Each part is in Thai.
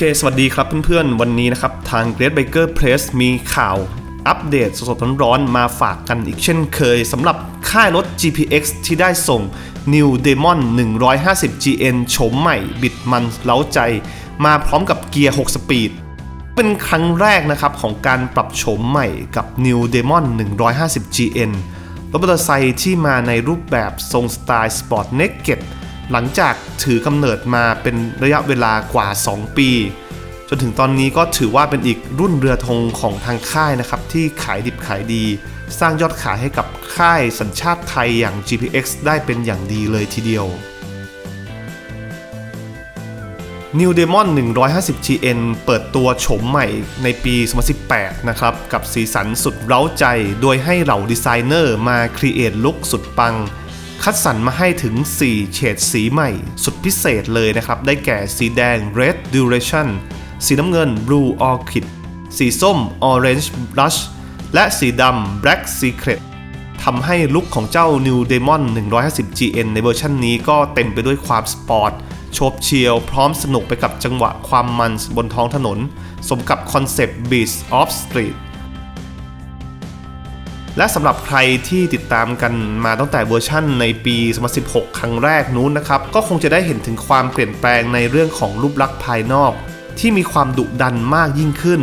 เค สวัสดีครับเพื่อนๆ วันนี้นะครับ ทาง Great Baker Press มีข่าวอัปเดตสดๆร้อนๆมาฝากกันอีกเช่นเคยสำหรับค่ายรถ GPX ที่ได้ส่ง New Demon 150 GN โฉมใหม่ บิดมันเล้าใจ มาพร้อมกับเกียร์ 6 สปีด เป็นครั้งแรกนะครับ ของการปรับโฉมใหม่กับ New Demon 150 GN รถมอเตอร์ไซค์ที่มาในรูปแบบทรงสไตล์สปอร์ตเนกเก็ต หลังจากถือกำเนิดมาเป็นระยะเวลากว่า 2 ปี จนถึงตอนนี้ก็ถือว่าเป็นอีกรุ่นเรือธงของทางค่ายนะครับ ที่ขายดิบขายดี สร้างยอดขายให้กับค่ายสัญชาติไทยอย่าง GPX ได้เป็นอย่างดีเลยทีเดียว New Demon 150 GN เปิดตัวโฉมใหม่ในปี 2018 นะครับ กับสีสันสุดเร้าใจ โดยให้เหล่าดีไซเนอร์มาครีเอทลุคสุดปัง คัดสรรมาให้ถึง 4 เฉดสีใหม่ สุดพิเศษเลยนะครับ ได้แก่สีแดง Red Duration สีน้ำเงิน Blue Orchid สีส้ม Orange Blush และสีดำ Black Secret ทำให้ลุคของเจ้า New Demon 150 GN ในเวอร์ชันนี้ก็เต็มไปด้วยความสปอร์ตโฉบเฉียว พร้อมสนุกไปกับจังหวะความมันบนท้องถนน สมกับคอนเซปต์ Beast of Street และสำหรับใครที่ติดตามกันมาตั้งแต่เวอร์ชั่นในปี 2016 ครั้งแรกนู้นนะครับ ก็คงจะได้เห็นถึงความเปลี่ยนแปลงในเรื่องของรูปลักษณ์ภายนอก ที่มีความดุดันมากยิ่งขึ้น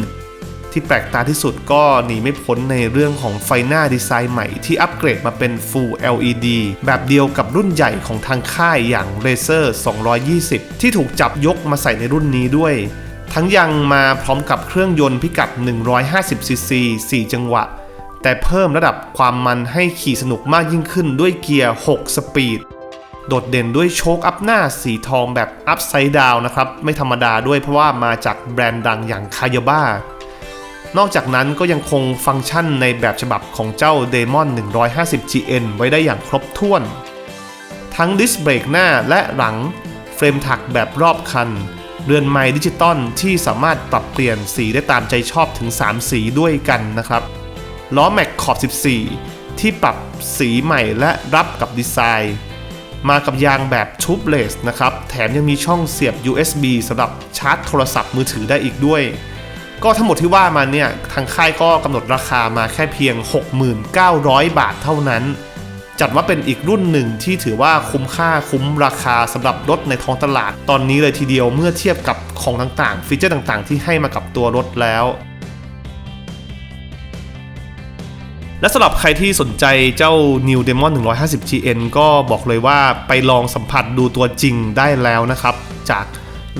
ที่แปลกตาที่สุดก็หนีไม่พ้นในเรื่องของไฟหน้าดีไซน์ใหม่ที่อัปเกรดมาเป็น Full LED แบบเดียวกับรุ่นใหญ่ของทางค่ายอย่าง Razer 220 ที่ถูกจับยกมาใส่ในรุ่นนี้ด้วย ทั้งยังมาพร้อมกับเครื่องยนต์พิกัด 150cc 4 จังหวะ แต่เพิ่มระดับความมันให้ขี่สนุกมากยิ่งขึ้นด้วยเกียร์ 6 สปีด โดดเด่นด้วยโชคอัพหน้าสีทองแบบอัพไซด์ดาวนะครับ ไม่ธรรมดาด้วยเพราะว่ามาจากแบรนด์ดังอย่างคายาบ้านอกจากนั้นก็ยังคงฟังก์ชันในแบบฉบับของเจ้า Demon 150 GN ไว้ได้อย่างครบถ้วน ทั้งดิสเบรกหน้าและหลัง เฟรมถักแบบรอบคัน เรือนไม้ดิจิตอลที่สามารถปรับเปลี่ยนสีได้ตามใจชอบถึง 3 สีด้วยกันนะครับ ล้อแม็กขอบ 14 ที่ปรับสีใหม่และรับกับดีไซน์ มากับยางแบบทูบเลสนะครับ แถมยังมีช่องเสียบ USB สำหรับชาร์จโทรศัพท์มือถือได้อีกด้วย ก็ทั้งหมดที่ว่ามาเนี่ย ทางค่ายก็กำหนดราคามาแค่เพียง 6,900 บาทเท่านั้น จัดว่าเป็นอีกรุ่นหนึ่งที่ถือว่าคุ้มค่าคุ้มราคาสำหรับรถในท้องตลาดตอนนี้เลยทีเดียวเมื่อเทียบกับของต่างๆ ฟีเจอร์ต่างๆ ที่ให้มากับตัวรถแล้ว และสำหรับใครที่สนใจเจ้า New Demon 150 GN ก็บอกเลยว่าไปลองสัมผัสดูตัวจริงได้แล้วนะครับ จาก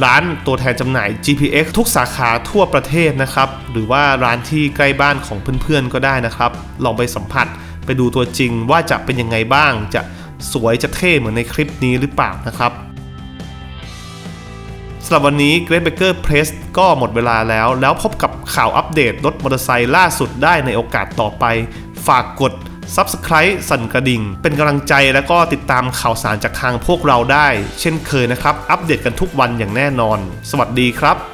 ร้านตัวแทนจำหน่าย GPX ทุกสาขาทั่วประเทศนะครับ หรือว่าร้านที่ใกล้บ้านของเพื่อนๆก็ได้นะครับ ลองไปสัมผัสไปดูตัวจริงว่าจะเป็นยังไงบ้าง จะสวยจะเท่เหมือนในคลิปนี้หรือเปล่านะครับสำหรับวันนี้ Great Baker Press ก็หมดเวลาแล้ว แล้วพบกับข่าวอัปเดตรถมอเตอร์ไซค์ล่าสุดได้ในโอกาสต่อไป ฝากกด Subscribe สั่นกระดิ่ง เป็นกำลังใจและก็ติดตามข่าวสารจากทางพวกเราได้ เช่นเคยนะครับ อัปเดตกันทุกวันอย่างแน่นอน สวัสดีครับ